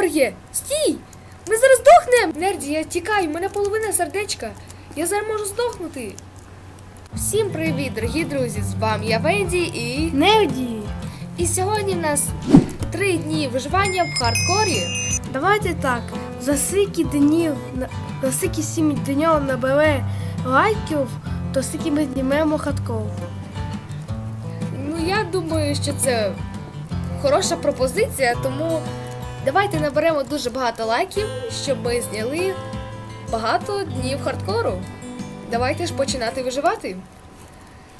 є! Стій! Ми зараз здохнемо! Нерді, я тікаю, у мене половина сердечка. Я зараз можу здохнути. Всім привіт, дорогі друзі! З вами я Венді і. Нерді, І сьогодні в нас три дні виживання в хардкорі. давайте так. За скільки днів, за скільки сім днів набере лайків, то скільки ми знімемо хатков. Ну, я думаю, що це хороша пропозиція, тому давайте наберемо дуже багато лайків, щоб ми зняли багато днів хардкору. Давайте ж починати виживати.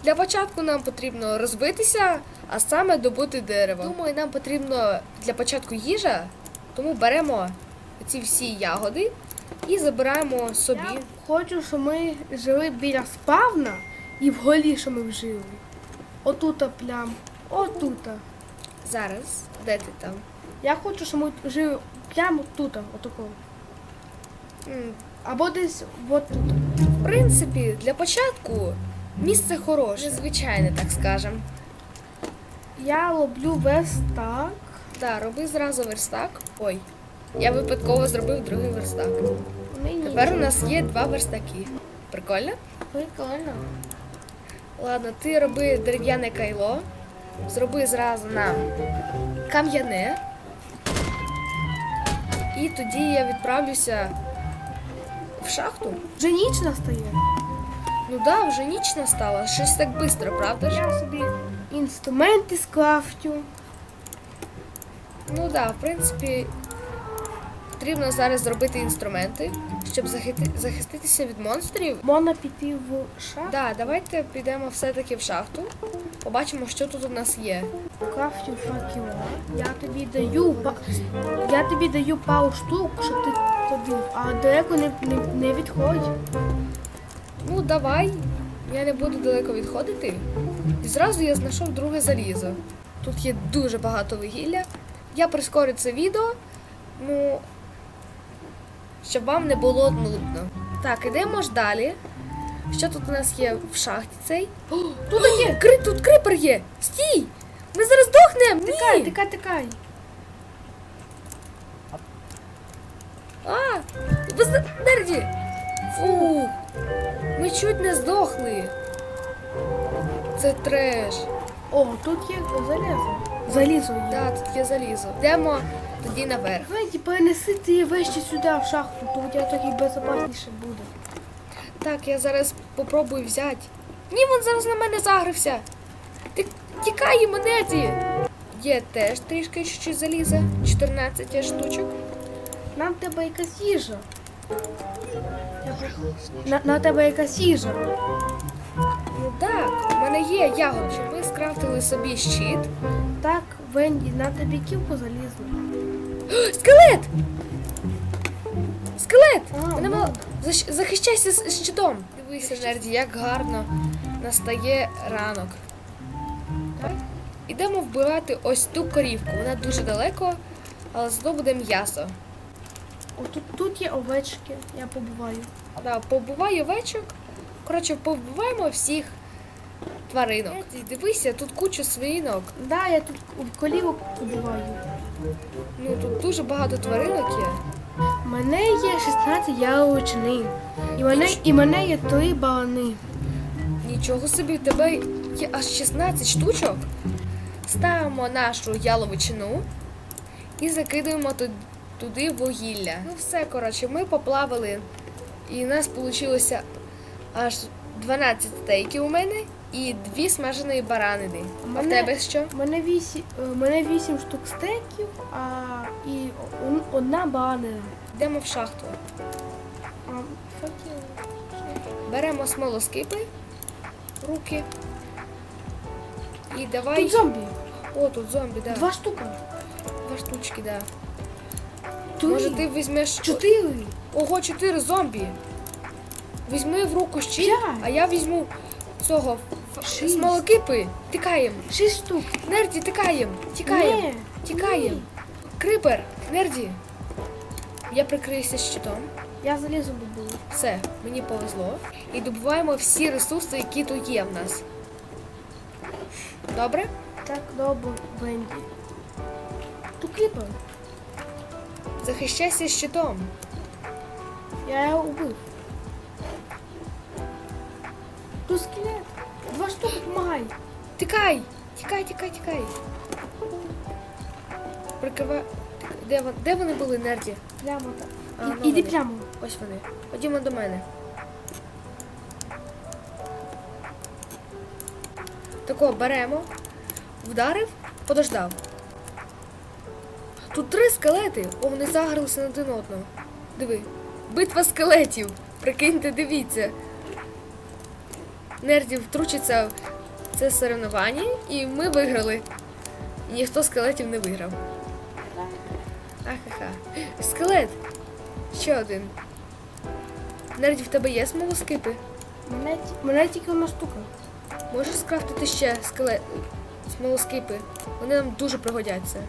Для початку нам потрібно розбитися, а саме добути дерево. Думаю, нам потрібно для початку їжа, тому беремо ці всі ягоди і забираємо собі. Я хочу, щоб ми жили біля спавна і в голі, що ми жили. Отута плям, отута. Зараз, де ти там? Я хочу, щоб ми жили прямо тут, отако. Або десь от тут. В принципі, для початку місце хороше, незвичайне, так скажем. Я роблю весь так. Так, роби зразу верстак. Ой, я випадково зробив другий верстак. Мені Тепер у нас є два верстаки. Прикольно? прикольно. Ладно, ти роби дерев'яне кайло, зроби зразу нам кам'яне. І тоді я відправлюся в шахту. Вже ніч настає. Ну да, вже ніч настала. Щось так швидко, правда ж? Я собі інструменти скрафтю. Ну да, в принципі, потрібно зараз зробити інструменти, щоб захити- захиститися від монстрів. Можна піти в шахту. Да, давайте підемо все-таки в шахту. Побачимо, що тут у нас є. Крафтю факела. Я тобі даю па- я тобі даю пару штук, щоб ти ходив, а далеко не, не, не відходь. Ну, давай. Я не буду далеко відходити. І зразу я знайшов друге залізо. Тут є дуже багато вугілля. Я прискорю це відео, ну, щоб вам не було нудно. Так, ідемо ж далі. Що тут у нас є в шахті цей? О, тут є! Кри, тут крипер є! Стій! Ми зараз здохнемо! Тикай, тикай, тикай. А! Ви зна- Нерді! Фу! Ми чуть не здохли. Це треш. О, тут є залізо. Залізо. Да, тут є залізо. Йдемо тоді наверх. Венті, перенеси ти вещі сюди в шахту, то у тебе тоді безпечніше буде. Так, я зараз попробую взяти. Ні, він зараз на мене загрився. Ти тікай, Нерді! Є теж трішки чуть заліза. 14 штучок. Нам треба якась їжа. На, на тебе якась їжа. Так, в мене є ягоди. Ми скрафтили собі щит. Так, Венді, на тобі кілку залізну. Скелет! Скелет! А, Мене ну. мало... Защ- Захищайся з щитом! Дивися, Нерді, як гарно настає ранок. Так? Ідемо вбивати ось ту корівку. Вона дуже далеко, але зато буде м'ясо. О, тут, є овечки, я побуваю. Да, побувай овечок. Коротше, побуваємо всіх тваринок. Дивися, тут куча свинок. Да, я тут в колівок побуваю. Ну тут дуже багато тваринок є. У мене є 16 яловичини. І мене, і мене є три балани. Нічого собі, в тебе є аж 16 штучок. Ставимо нашу яловичину і закидуємо туди вугілля. Ну все, коротше, ми поплавали, і у нас вийшло аж 12 стейків у мене і дві смаженої баранини. А в тебе що? У мене 8, у мене 8 штук стейків, а і одна баланина. Йдемо в шахту. А. Беремо смолоскипи, руки. І давай. Тут зомбі. О, тут зомбі, да. Два штуки. Два штучки, да. Три. Може ти візьмеш. Чотири. Ого, чотири зомбі. Візьми в руку щит, а я візьму цього Шість. смолокипи. Тікаємо. Шість штук. Нерді, тікаємо. Тікаємо. Тікаємо. Крипер, нерді. Я прикриюся щитом. Я залізу добула. Все, мені повезло. І добуваємо всі ресурси, які тут є в нас. Добре? Так, добре, Венді. Тут кліпер. Захищайся щитом. Я його убив. Тут скелет. Два штуки допомагай. Тікай! Тікай, тікай, тікай. Прикривай. Де, вон- де вони були, нерді? Прямо так. І- ну Іди прямо. Ось вони. Ходімо до мене. Тако беремо, вдарив, подождав. Тут три скелети. О, вони загралися на один одного. Диви. Битва скелетів. Прикиньте, дивіться. Нерді втручиться в це соревнування, і ми виграли. І ніхто скелетів не виграв. Ахаха. Скелет. Ще один. Нерді, в тебе є смолоскипи? Мене, мене тільки одна штука. Можеш скрафтити ще скелет смолоскипи? Вони нам дуже пригодяться.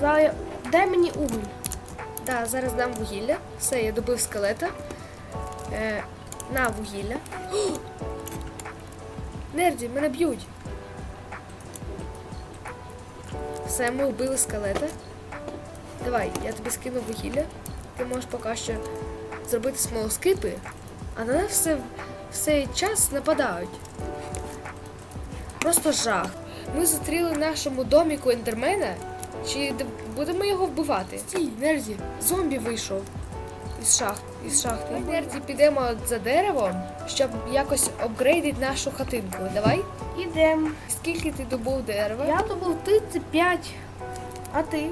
Зараз. Дай мені уголь. Так, зараз дам вугілля. Все, я добив скелета. Е, на вугілля. Нерді, мене б'ють. Все, ми вбили скелета. Давай, я тобі скину вугілля. Ти можеш поки що зробити смолоскипи, а на нас все, все час нападають. Просто жах. Ми зустріли в нашому доміку ендермена. Чи будемо його вбивати? Стій, Нерді, зомбі вийшов із шахт, із шахти. Ми, Нерді, підемо за деревом, щоб якось обгрейдити нашу хатинку. Давай. Ідем. Скільки ти добув дерева? Я добув 35. А ти?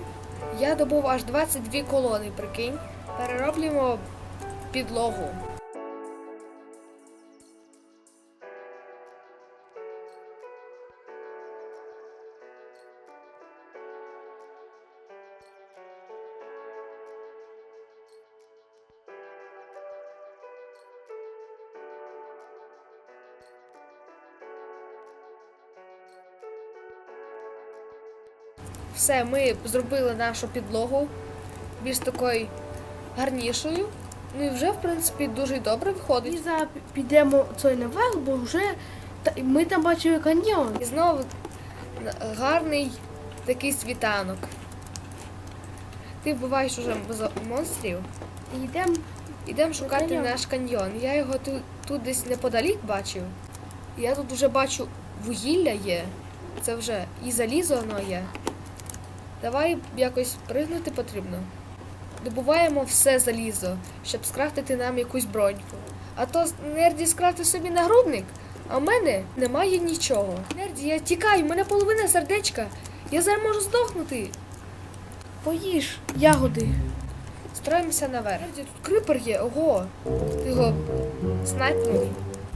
Я добув аж 22 колони, прикинь. Перероблюємо підлогу. Все, ми зробили нашу підлогу більш такою гарнішою. Ну і вже, в принципі, дуже добре І виходить. зараз підемо цей наверх, бо вже ми там бачили каньйон. І знову гарний такий світанок. Ти вбиваєш уже мозо- монстрів. І йдемо. Ідемо шукати Каньйон. наш каньйон. Я його тут, тут десь неподалік бачив. Я тут вже бачу вугілля є. Це вже і залізо воно є. Давай якось пригнути потрібно. Добуваємо все залізо, щоб скрафтити нам якусь броньку. А то Нерді скрафтив собі нагрудник, а в мене немає нічого. Нерді, я тікаю, в мене половина сердечка. Я зараз можу здохнути. Поїж ягоди. Строїмося наверх. Нерді, тут крипер є, ого. Ти його снайпнув.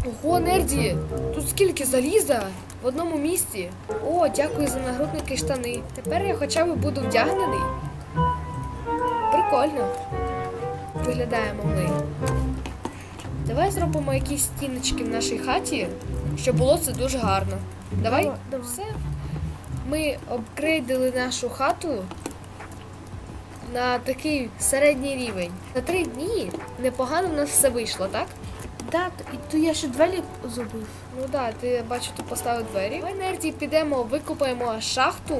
Ого, Нерді, тут скільки заліза в одному місці. О, дякую за нагрудники штани. Тепер я хоча б буду вдягнений. Прикольно. Виглядаємо ми. Давай зробимо якісь стіночки в нашій хаті, щоб було це дуже гарно. Давай? Давай, давай. Все. Ми апгрейдили нашу хату на такий середній рівень. За три дні непогано в нас все вийшло, так? Да, т- і то я ще двері зробив. Ну так, да, ти бачу, тут поставив двері. Ми нерді підемо, викупаємо шахту,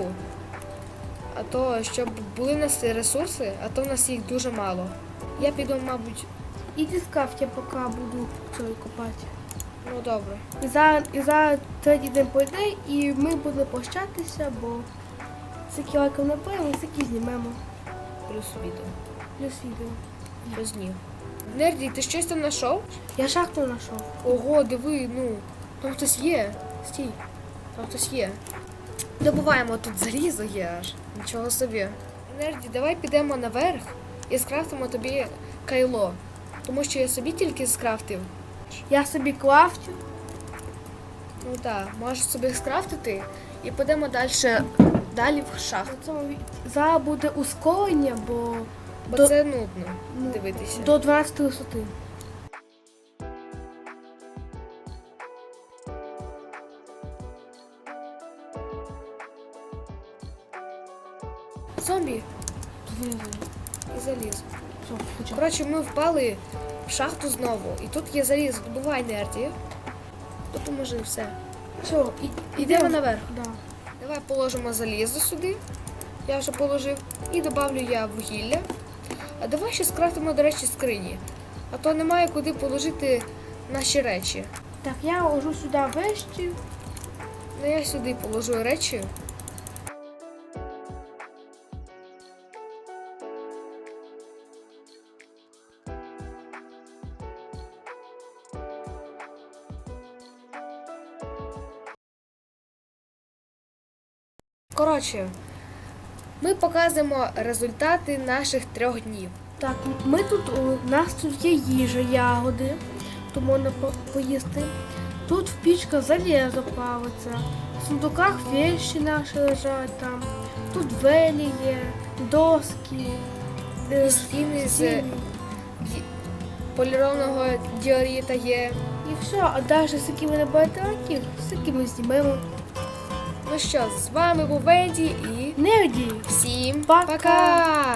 а то щоб були в нас ресурси, а то в нас їх дуже мало. Я піду, мабуть, Іди скаф, я поки буду цей копати. ну добре. І зараз, і зараз третій день пройде, і ми будемо прощатися, бо всякі лайки напевно, всякі знімемо. Плюс відео. Плюс відео. Плюс днів. Нерді, ти щось там знайшов? Я шахту знайшов. Ого, диви, ну, там хтось є. Стій, там хтось є. Добуваємо тут залізо є аж. Нічого собі. Нерді, давай підемо наверх і скрафтимо тобі кайло. Тому що я собі тільки скрафтив. Я собі крафтю. Ну так, можеш собі скрафтити і підемо далі, далі в шахту. Зараз буде ускорення, бо Бо До- це нудно ну, дивитися. до 12 висоти. Зомбі і заліз. Коротше, ми впали в шахту знову. І тут є заліз. Добувай нерді. Допоможи все. Все, і, Йдемо наверх. Да. Давай положимо залізо сюди. Я вже положив. І добавлю я вугілля. А давай ще скрафтимо, до речі, скрині. А то немає куди положити наші речі. Так, я ложу сюди вещі. Ну я сюди положу речі. Коротше, ми показуємо результати наших трьох днів. Так, ми тут, у нас тут є їжа, ягоди, то можна поїсти. Тут в пічках залізо плавиться, в сундуках вещі наші лежать там. Тут велі є, доски, е, Стіни з стіни. полірованого діоріта є. І все, а далі з якими не батарейки, з якими знімемо. Ну що, з вами був Венді і Не одій. всім Пока! пока!